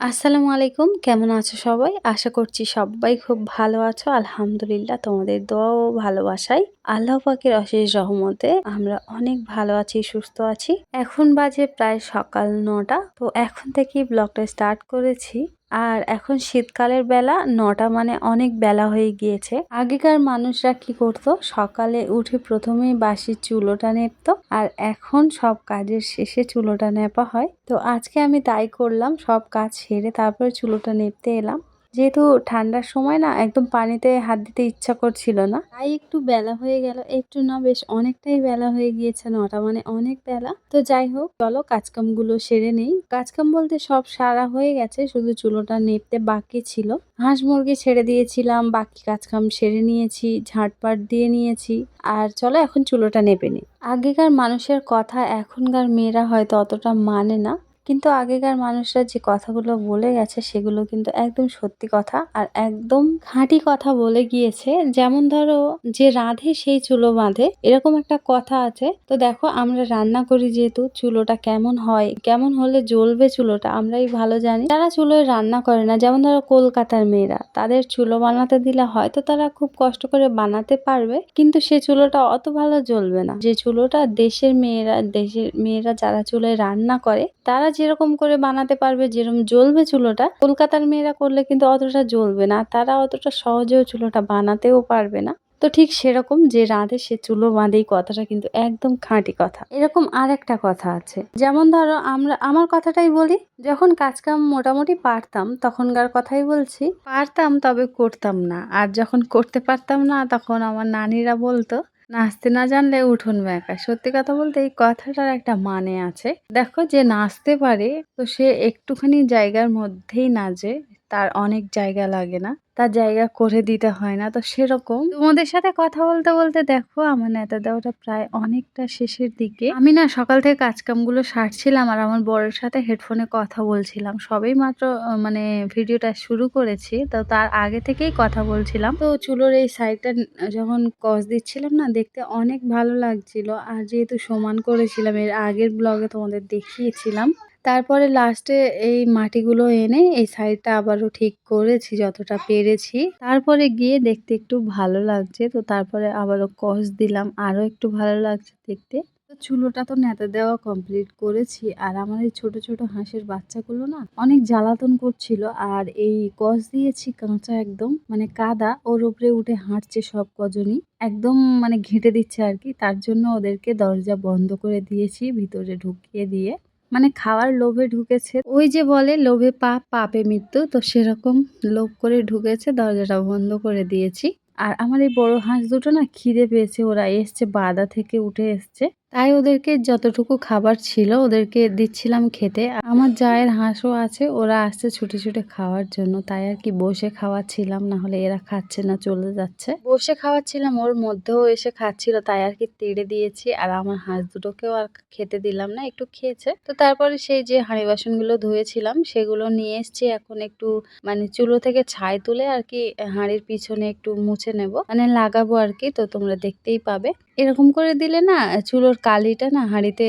আসসালামু আলাইকুম। কেমন আছো সবাই? আশা করছি সবাই খুব ভালো আছো। আলহামদুলিল্লাহ তোমাদের দোয়া ও ভালোবাসাই আল্লাহ পাকের অশেষ রহমতে আমরা অনেক ভালো আছি, সুস্থ আছি। এখন বাজে প্রায় সকাল নটা। তো এখন থেকেই ব্লগটা স্টার্ট করেছি। আর এখন শীতকালের বেলা নটা মানে অনেক বেলা হয়ে গিয়েছে। আগেকার মানুষরা কি করত? সকালে উঠে প্রথমেই বাসি চুলোটা নেপত আর এখন সব কাজের শেষে চুলোটা নেপা হয়। তো আজকে আমি তাই করলাম, সব কাজ সেরে তারপরে চুলোটা নেপতে এলাম। যেহেতু ঠান্ডার সময় না, একদম পানিতে হাত দিতে ইচ্ছা করছিল না। তাই একটু বেলা হয়ে গেল। একটু না, বেশ অনেকটাই বেলা হয়ে গিয়েছে নটা মানে অনেক বেলা। তো যাই হোক, চলো কাজকামগুলো সেরে নেই। কাজকাম বলতে সব সারা হয়ে গেছে, শুধু চুলোটা নেপতে বাকি ছিল। হাঁস মুরগি ছেড়ে দিয়েছিলাম, বাকি কাজকাম সেরে নিয়েছি ঝাঁটপাট দিয়ে নিয়েছি। আর চলো এখন চুলোটা নেপে নিই। আগেকার মানুষের কথা, এখনকার মেয়েরা হয়তো অতটা মানে না। কিন্তু আগেকার মানুষরা যে কথাগুলো বলে গেছে সেগুলো কিন্তু একদম সত্যি কথা আর একদম খাঁটি কথা বলে গিয়েছে। যেমন ধরো যে রাঁধে সেই চুলো বাঁধে, এরকম একটা কথা আছে। তো দেখো আমরা রান্না করি যেহেতু চুলোটা কেমন হয়, কেমন হলে জ্বলবে চুলোটা আমরাই ভালো জানি। তারা চুলোয় রান্না করে না, যেমন ধরো কলকাতার মেয়েরা, তাদের চুলো বানাতে দিলে হয়তো তারা খুব কষ্ট করে বানাতে পারবে, কিন্তু সে চুলোটা অত ভালো জ্বলবে না। যে চুলোটা দেশের মেয়েরা দেশের মেয়েরা যারা চুলোয় রান্না করে তারা যেরকম করে বানাতে পারবে যেরকম জ্বলবে চুলোটা, কলকাতার মেয়েরা করলে কিন্তু অতটা জ্বলবে না, তারা অতটা সহজেও চুলোটা বানাতেও পারবে না। তো ঠিক সেরকম যে রাঁধে সে চুলো বাঁধেই কথাটা কিন্তু একদম খাঁটি কথা। এরকম আর একটা কথা আছে। যেমন ধরো আমরা, আমার কথাটাই বলি, যখন কাজকাম মোটামুটি পারতাম, তখনকার কথাই বলছি, পারতাম তবে করতাম না। আর যখন করতে পারতাম না, তখন আমার নানিরা বলতো নাচতে না জানলে উঠোন ব্যাকা সত্যি কথা বলতে এই কথাটার একটা মানে আছে। দেখো যে নাচতে পারে, তো সে একটুখানি জায়গার মধ্যেই নাচে। তার অনেক জায়গা লাগে না। তার জায়গা করে দিতে হয় না। তো সেরকম তোমাদের সাথে কথা বলতে বলতে দেখো আমার নেতা দেওয়াটা প্রায় অনেকটা শেষের দিকে। আমি না সকাল থেকে কাজকামগুলো সারছিলাম আর আমার বরের সাথে হেডফোনে কথা বলছিলাম। সবেই মাত্র মানে ভিডিওটা শুরু করেছি। তো তার আগে থেকেই কথা বলছিলাম। তো চুলোর এই সাইডটা যখন কস দিচ্ছিলাম না, দেখতে অনেক ভালো লাগছিল। আর যেহেতু সমান করেছিলাম, এর আগের ব্লগে তোমাদের দেখিয়েছিলাম। তারপরে লাস্টে এই মাটিগুলো এনে এই সাইডটা আবারও ঠিক করেছি যতটা পেরেছি। তারপরে গিয়ে দেখতে একটু ভালো লাগছে, তো তারপরে আবারও কস দিলাম। আরও একটু ভালো লাগছে দেখতে। চুলোটা তো নেতা দেওয়া কমপ্লিট করেছি। আর আমার এই ছোট ছোট হাঁসের বাচ্চাগুলো না অনেক জ্বালাতন করছিল। আর এই কস দিয়েছি কাঁচা একদম মানে কাদা। ওর উপরে উঠে হাঁটছে সব কজনই। একদম মানে ঘেঁটে দিচ্ছে আর কি। তার জন্য ওদেরকে দরজা বন্ধ করে দিয়েছি, ভিতরে ঢুকিয়ে দিয়ে। মানে খাওয়ার লোভে ঢুকেছে। ওই যে বলে, লোভে পাপ পাপে মৃত্যু। তো সেরকম লোভ করে ঢুকেছে, দরজাটা বন্ধ করে দিয়েছি। আর আমার এই বড় হাঁস দুটো না খিদে পেয়েছে, ওরা এসছে, বাদা থেকে উঠে এসছে। তাই ওদেরকে যতটুকু খাবার ছিল ওদেরকে দিচ্ছিলাম খেতে। আমার জায়ের হাঁসও আছে, ওরা আসছে ছুটে ছুটে খাওয়ার জন্য। তাই আর কি বসে খাওয়াচ্ছিলাম না হলে এরা খাচ্ছে না, চলে যাচ্ছে। বসে খাওয়াচ্ছিলাম, ওর মধ্যেও এসে খাচ্ছিল, তাই আর কি তেড়ে দিয়েছি। আর আমার হাঁস দুটোকেও আর খেতে দিলাম না, একটু খেয়েছে। তো তারপরে সেই যে হাঁড়ি বাসনগুলো ধুয়েছিলাম, সেগুলো নিয়ে এসছি। এখন একটু মানে চুলো থেকে ছাই তুলে আর কি হাঁড়ির পিছনে একটু মুছে নেব। মানে লাগাবো আর কি, তো তোমরা দেখতেই পাবে। এরকম করে দিলে না চুলোর কালিটা না হাঁড়িতে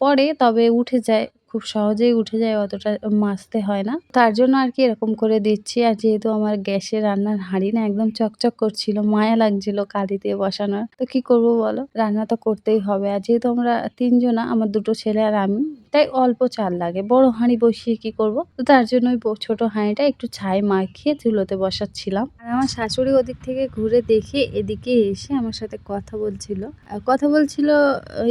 পড়ে তবে উঠে যায়। খুব সহজেই উঠে যায়, অতটা মাজতে হয় না। তার জন্য আর কি এরকম করে দিচ্ছি। আর যেহেতু আমার গ্যাসে রান্নার হাঁড়ি না একদম চকচক করছিল, মায়া লাগছিল কালি দিয়ে বসানোর, তো কি করব বলো? রান্না তো করতেই হবে। আর যেহেতু আমরা তিনজনা, আমার দুটো ছেলে আর আমি, তাই অল্প চাল লাগে। বড় হাঁড়ি বসিয়ে কি করব? তো তার জন্য ওই ছোট হাঁড়িটা একটু ছাই মাখিয়ে চুলোতে বসাচ্ছিলাম। আর আমার শাশুড়ি ওদিক থেকে ঘুরে দেখে এদিকে এসে আমার সাথে কথা বলছিল। কথা বলছিল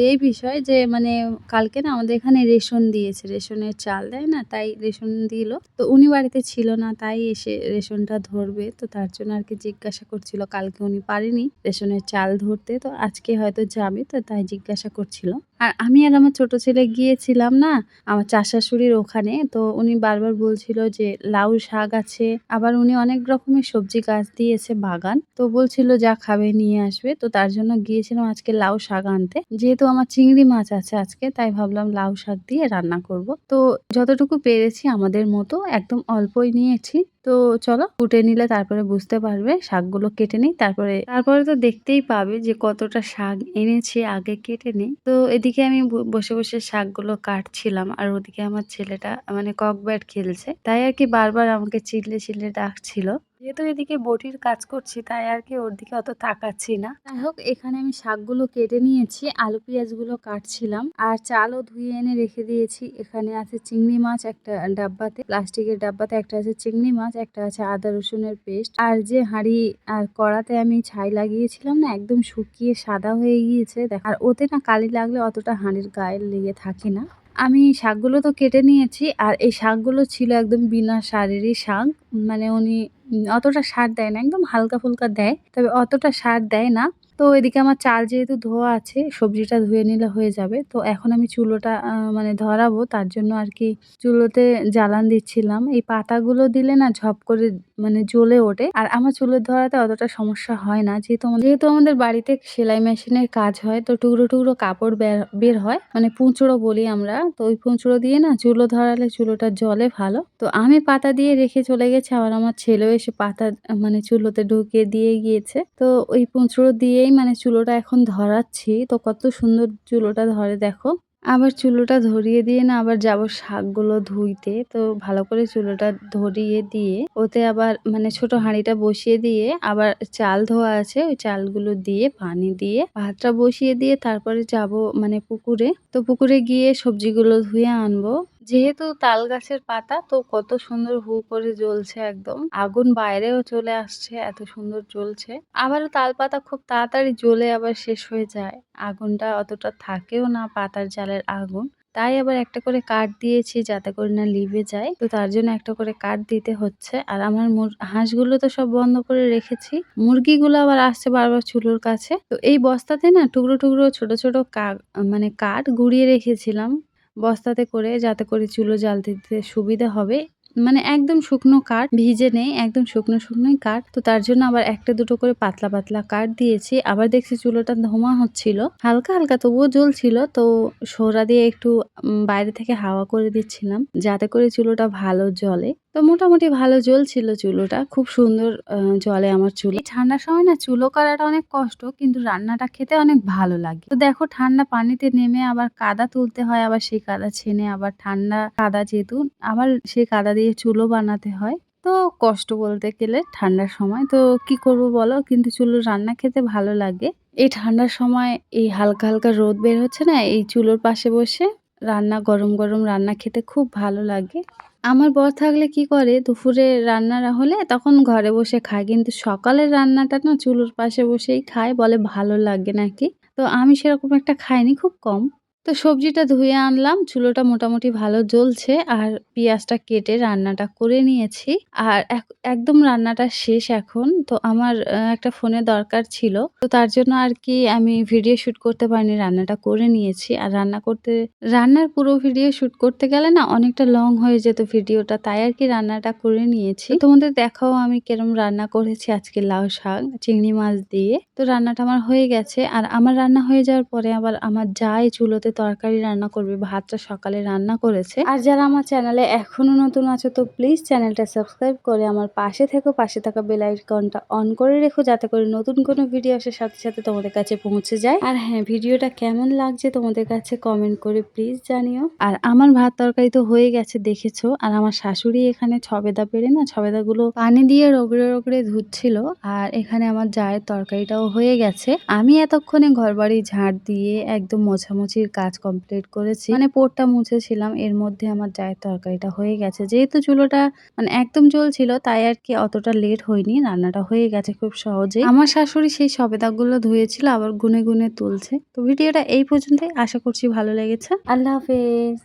এই বিষয় যে মানে কালকে না আমাদের এখানে রেশন দিয়েছে, রেশনের চাল দেয় না? তাই রেশন দিল। তো উনি বাড়িতে ছিল না, তাই এসে রেশনটা ধরবে। তো তার জন্য আর কি জিজ্ঞাসা করছিল, কালকে উনি পারেনি রেশনের চাল ধরতে। তো আজকে হয়তো যাবে, তো তাই জিজ্ঞাসা করছিল। আর আমি আর আমার ছোট ছেলে গিয়েছিলাম না, আমার চাষাশুড়ির ওখানে। তো উনি বারবার বলছিল যে, লাউ শাক আছে। আবার উনি অনেক রকমের সবজি গাছ দিয়েছে বাগান। তো বলছিল, যা খাবে, নিয়ে আসবে। তো তার জন্য গিয়েছিলাম আজকে লাউ শাক আনতে। যেহেতু আমার চিংড়ি মাছ আছে আজকে, তাই ভাবলাম লাউ শাক দিয়ে রান্না করব। তো যতটুকু পেরেছি আমাদের মতো একদম অল্পই নিয়েছি। তো চলো কুটে নিলে তারপরে বুঝতে পারবে, শাকগুলো কেটে নিই, তারপরে তারপরে তো দেখতেই পাবে যে কতটা শাক এনেছি আগে কেটে নিই। তো এদিকে আমি বসে বসে শাকগুলো কাটছিলাম আর ওদিকে আমার ছেলেটা মানে কক ব্যাট খেলছে। তাই আর কি বারবার আমাকে চিল্লে চিল্লে ডাকছিল। যেহেতু এদিকে বটির কাজ করছি, তাই আর কি ওর দিকে অত তাকাচ্ছি না। যাই হোক, এখানে আমি শাকগুলো কেটে নিয়েছি, আলু পেঁয়াজগুলো কাটছিলাম আর চালও ধুয়ে এনে রেখে দিয়েছি। এখানে আছে চিংড়ি মাছ একটা ডাব্বাতে, প্লাস্টিকের ডাব্বাতে একটা আছে চিংড়ি মাছ একটা আছে আদা রসুনের পেস্ট। আর যে হাঁড়ি, আর কড়াতে আমি ছাই লাগিয়েছিলাম না, একদম শুকিয়ে সাদা হয়ে গিয়েছে। আর ওতে না কালি লাগলে অতটা হাঁড়ির গায়ে লেগে থাকে না। আমি শাকগুলো তো কেটে নিয়েছি, আর এই শাকগুলো ছিল একদম বিনা সারেরই শাক। মানে উনি অতটা সার দেয় না, একদম হালকা ফুলকা দেয়। তবে অতটা সার দেয় না। তো এদিকে আমার চাল যেহেতু ধোয়া আছে, সবজিটা ধুয়ে নিলে হয়ে যাবে। তো এখন আমি চুলোটা মানে ধরাবো, তার জন্য আর কি চুলোতে জ্বালান দিচ্ছিলাম। এই পাতাগুলো দিলে না ঝপ করে মানে জ্বলে ওঠে। আর আমার চুলোর ধরাতে অতটা সমস্যা হয় না। যেহেতু যেহেতু আমাদের বাড়িতে সেলাই মেশিনের কাজ হয়, তো টুকরো টুকরো কাপড় বের হয়। মানে পুঁচড়ো বলি আমরা। তো ওই পুঁচড়ো দিয়ে না চুলো ধরালে চুলোটা জলে ভালো। তো আমি পাতা দিয়ে রেখে চলে গেছে। আবার আমার ছেলেও এসে পাতা মানে চুলোতে ঢুকিয়ে দিয়ে গিয়েছে। তো ওই পুঁচড়ো দিয়েই মানে চুলোটা এখন ধরাচ্ছি। তো কত সুন্দর চুলোটা ধরে দেখো। আবার চুলোটা ধরিয়ে দিয়ে না আবার যাব শাকগুলো ধুইতে। তো ভালো করে চুলোটা ধরিয়ে দিয়ে ওতে আবার মানে ছোট হাঁড়িটা বসিয়ে দিয়ে আবার চাল ধোয়া আছে, ওই চালগুলো দিয়ে পানি দিয়ে ভাতটা বসিয়ে দিয়ে তারপরে যাব মানে পুকুরে। তো পুকুরে গিয়ে সবজিগুলো ধুয়ে আনব। যেহেতু তাল গাছের পাতা, তো কত সুন্দর হু করে জ্বলছে একদম। আগুন বাইরেও চলে আসছে, এত সুন্দর জ্বলছে। আবারও তাল পাতা খুব তাড়াতাড়ি জ্বলে আবার শেষ হয়ে যায়। আগুনটা অতটা থাকেও না পাতার জালের আগুন। তাই আবার একটা করে কাঠ দিয়েছি যাতে করে না লিভে যায়। তো তার জন্য একটা করে কাঠ দিতে হচ্ছে। আর আমার মুর- হাঁসগুলো তো সব বন্ধ করে রেখেছি। মুরগিগুলো আবার আসছে বারবার চুলোর কাছে। তো এই বস্তাতে না টুকরো টুকরো ছোট ছোট মানে কাঠ গুঁড়িয়ে রেখেছিলাম। বস্তাতে করে যাতে করে চুলো জ্বালতে দিতে সুবিধা হবে। মানে একদম শুকনো কাঠ ভিজে নেই, একদম শুকনো শুকনোই কাঠ। তো তার জন্য আবার একটা দুটো করে পাতলা পাতলা কাঠ দিয়েছি। আবার দেখছি চুলোটা ধোঁয়া হচ্ছিল। হালকা হালকা তবুও জ্বলছিল। তো সোরা দিয়ে একটু বাইরে থেকে হাওয়া করে দিচ্ছিলাম। যাতে করে চুলোটা ভালো জ্বলে। তো মোটামুটি ভালো জ্বলছিল চুলোটা। খুব সুন্দর জলে আমার চুলো। ঠান্ডার সময় না চুলো করাটা অনেক কষ্ট, কিন্তু রান্নাটা খেতে অনেক ভালো লাগে। তো দেখো ঠান্ডা পানিতে নেমে আবার কাদা তুলতে হয়, আবার সেই কাদা ছেনে আবার ঠান্ডা কাদা যেহেতু, আবার সেই কাদা দিয়ে চুলো বানাতে হয়। তো কষ্ট বলতে গেলে ঠান্ডার সময়। তো কি করব বলো? কিন্তু চুলোর রান্না খেতে ভালো লাগে। এই ঠান্ডার সময় এই হালকা হালকা রোদ বের হচ্ছে না, এই চুলোর পাশে বসে রান্না, গরম গরম রান্না খেতে খুব ভালো লাগে। আমার বর থাকলে কি করে? দুপুরে রান্না না হলে তখন ঘরে বসে খায়। কিন্তু সকালের রান্নাটা না চুলোর পাশে বসেই খায়, বলে ভালো লাগে নাকি? তো আমি সেরকম একটা খাইনি, খুব কম। তো সবজিটা ধুয়ে আনলাম, চুলোটা মোটামুটি ভালো জ্বলছে আর পেঁয়াজটা কেটে রান্নাটা করে নিয়েছি। আর একদম রান্নাটা শেষ এখন, তো আমার একটা ফোনে দরকার ছিল। তো তার জন্য আর কি আমি ভিডিও শ্যুট করতে পারিনি, রান্নাটা করে নিয়েছি। আর রান্না করতে, রান্নার পুরো ভিডিও শুট করতে গেলে না অনেকটা লং হয়ে যেত ভিডিওটা, তাই আর কি রান্নাটা করে নিয়েছি। তোমাদের দেখাও আমি কেরম রান্না করেছি আজকে লাউ শাক, চিংড়ি মাছ দিয়ে। তো রান্নাটা আমার হয়ে গেছে। আর আমার রান্না হয়ে যাওয়ার পরে আবার আমার যাই চুলোতে তরকারি রান্না করবে ভাতটা সকালে রান্না করেছে। আর যারা আমার চ্যানেলে এখনও নতুন আছো তো প্লিজ চ্যানেলটা সাবস্ক্রাইব করে আমার পাশে থেকো। পাশে থাকা বেল আইকনটা অন করে রেখো যাতে করে নতুন কোনো ভিডিও আসার সাথে সাথে তোমাদের কাছে পৌঁছে যায়। আর হ্যাঁ ভিডিওটা কেমন লাগছে তোমাদের কাছে কমেন্ট করে প্লিজ জানিও। আর আমার ভাত তরকারি তো হয়ে গেছে, দেখেছ? আর আমার শাশুড়ি এখানে ছবেদা পেরে না, ছবেদাগুলো পানি দিয়ে রগড়ে রগড়ে ধুচ্ছিল। আর এখানে আমার জায়ের তরকারিটাও হয়ে গেছে। আমি এতক্ষণে ঘরবাড়ি ঝাড় দিয়ে একদম মোছামুছির কাজ কমপ্লিট করেছি। মানে পোরটা মুছেছিলাম এর মধ্যে আমার চায়ের তরকারিটা হয়ে গেছে। যেহেতু চুলোটা মানে একদম জ্বলছিল তাই আর কি অতটা লেট হয়নি রান্নাটা হয়ে গেছে খুব সহজেই। আমার শাশুড়ি সেই সবেদাগুলো ধুয়েছিল আবার গুনে গুনে তুলছে। তো ভিডিওটা এই পর্যন্তই আশা করছি ভালো লেগেছে। আল্লাহ হাফেজ।